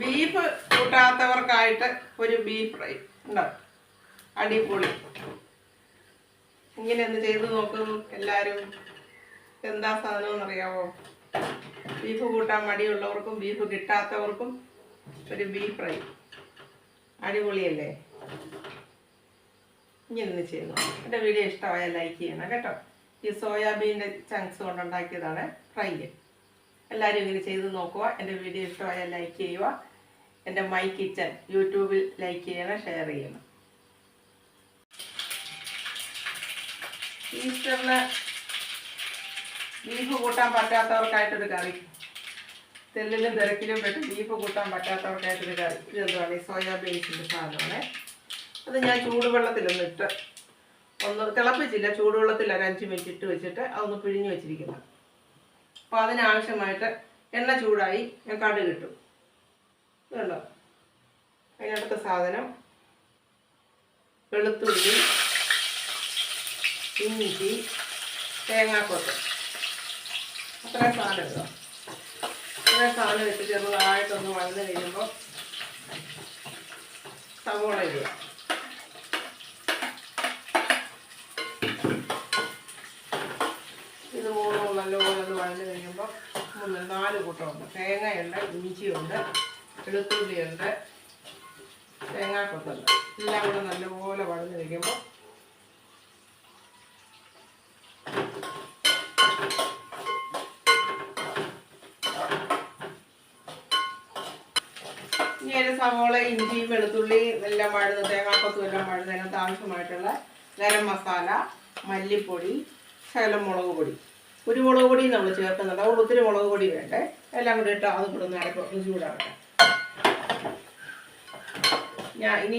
Beef കൂട്ടാത്തവർക്കായിട്ട് ഒരു beef fry ഉണ്ടോ. അടിപൊളി. ഇങ്ങനെ ഒന്ന് ചെയ്ത് നോക്കും എല്ലാവരും എന്താ സാധനം എന്നറിയാവോ ബീഫ് കൂട്ടാൻ മടിയുള്ളവർക്കും ബീഫ് കിട്ടാത്തവർക്കും ഒരു ബീഫ് ഫ്രൈ. അടിപൊളിയല്ലേ? ഇങ്ങനെ ഒന്ന് ചെയ്ത് എന്റെ വീഡിയോ ഇഷ്ടമായ ലൈക്ക് ചെയ്യണം കേട്ടോ. ഈ സോയാബീന്റെ ചങ്ക്സ് കൊണ്ടുണ്ടാക്കിയതാണ് ഫ്രൈ. എല്ലാവരും ഇങ്ങനെ ചെയ്ത് നോക്കുക. എന്റെ വീഡിയോ ഇഷ്ടമായാൽ ലൈക്ക് ചെയ്യുക. എന്റെ മൈ കിച്ചൺ യൂട്യൂബിൽ ലൈക്ക് ചെയ്യണം ഷെയർ ചെയ്യണം. ഈസ്റ്ററിന് ബീഫ് കൂട്ടാൻ പറ്റാത്തവർക്കായിട്ടൊരു കറി. തെല്ലിലും തിരക്കിലും പെട്ട് ബീഫ് കൂട്ടാൻ പറ്റാത്തവർക്കായിട്ടൊരു കറി. ഇതെന്താണ് ഈ സോയാബീൻസിന്റെ സാധനമാണ്. അത് ഞാൻ ചൂടുവെള്ളത്തിലൊന്ന് ഇട്ട് ഒന്ന് തിളപ്പിച്ചില്ല. ചൂടുവെള്ളത്തിൽ ഒരു അഞ്ച് മിനിറ്റ് ഇട്ട് വെച്ചിട്ട് അതൊന്ന് പിഴിഞ്ഞ് വെച്ചിരിക്കുന്നു അപ്പോൾ അതിനാവശ്യമായിട്ട് എണ്ണ ചൂടായി ഞാൻ കടുക് ഇട്ടു. ഇതുണ്ടോ? അതിനടുത്ത സാധനം വെളുത്തുള്ളി ഇഞ്ചി തേങ്ങാക്കൊത്ത്. അത്രയും സാധനം ഇടുക അത്രയും സാധനം ഇട്ട് ചെറുതായിട്ടൊന്ന് വഴന്ന് കഴിയുമ്പോൾ സവോള ഇടുക ഇത് മൂന്നും നല്ലപോലെ ഒന്ന് വഴന്ന് കഴിയുമ്പോൾ മൂന്ന് നാല് കൂട്ടമുണ്ട്. തേങ്ങയുണ്ട് ഇഞ്ചിയുണ്ട് വെളുത്തുള്ളിയുണ്ട് തേങ്ങാക്കൊത്തുണ്ട്. എല്ലാം കൂടെ നല്ലപോലെ വളഞ്ഞു വയ്ക്കുമ്പോൾ ഇനി ഒരു സവോള ഇഞ്ചി വെളുത്തുള്ളി എല്ലാം വഴുത് തേങ്ങാക്കൊത്തും എല്ലാം വഴുതതിനകത്ത് ആവശ്യമായിട്ടുള്ള ഗരം മസാല മല്ലിപ്പൊടി ശകലം മുളക് പൊടി. കുരുമുളക് പൊടി നമ്മൾ ചേർക്കുന്നുണ്ട്. അതുകൊണ്ട് ഒത്തിരി മുളക് പൊടി വേണ്ടേ. എല്ലാം കൂടി ഇട്ട് അതും കൂടെ ഒന്ന് അരപ്പ് ചൂടാവട്ടെ ഞാൻ ഇനി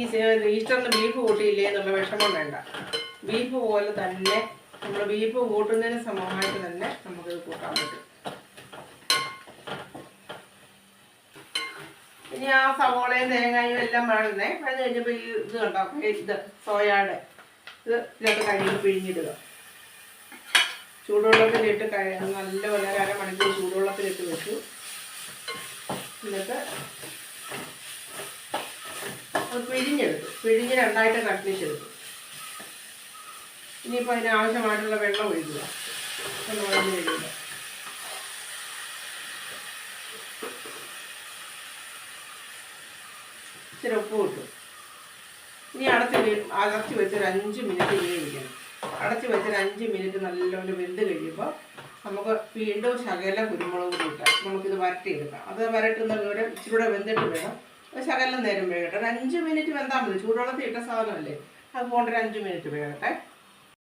ഈസ്റ്ററിന് ബീഫ് കൂട്ടിയില്ലേ എന്നുള്ള വിഷമം വേണ്ട. ബീഫ് പോലെ തന്നെ നമ്മൾ ബീഫ് കൂട്ടുന്നതിന് സമമായിട്ട് തന്നെ നമുക്ക് കൂട്ടാൻ പറ്റും. ഇനി ആ സവോളയും തേങ്ങയും എല്ലാം വഴന്നേ. അത് കഴിഞ്ഞപ്പോൾ ഈ ഇത് കണ്ടോ? ഇത് സോയാടെ. ഇത് ഇതൊക്കെ കഴുകി പിഴിഞ്ഞിടുക. ചൂടുവെള്ളത്തിലിട്ട് നല്ല നല്ലപോലെ അരമണിക്കൂർ ചൂടുവെള്ളത്തിലിട്ട് വെച്ചു. എന്നിട്ട് പിഴിഞ്ഞെടുത്തു. പിഴിഞ്ഞ് രണ്ടായിട്ട് കട്ടിച്ചെടുത്തു. ഇനിയിപ്പോൾ അതിന് ആവശ്യമായിട്ടുള്ള വെള്ളം ഒഴിക്കുക. എന്ന് പറഞ്ഞു കഴിയുമ്പോൾ ഇച്ചിരി ഉപ്പ് കിട്ടും ഇനി അടച്ച് അടച്ച് വെച്ച് ഒരു അഞ്ച് മിനിറ്റ് വേവിക്കണം. അടച്ച് വെച്ച് ഒരു അഞ്ച് മിനിറ്റ് നല്ലപോലെ വെന്ത് കഴിയുമ്പോൾ നമുക്ക് വീണ്ടും ശകല കുരുമുളക് കൂട്ടാം നമുക്കിത് വരട്ടിയെടുക്കാം. അത് വരട്ടുന്ന വിവരം ഇച്ചിരി വെന്തിട്ട് വേണം. ശകലം നേരം വേകട്ടെ. ഒരു അഞ്ച് മിനിറ്റ് വെന്താൽ മതി. ചൂടുവെള്ളത്തിൽ ഇട്ട സാധനമല്ലേ? അത് പോകേണ്ട ഒരു അഞ്ച് മിനിറ്റ് വേകട്ടെ.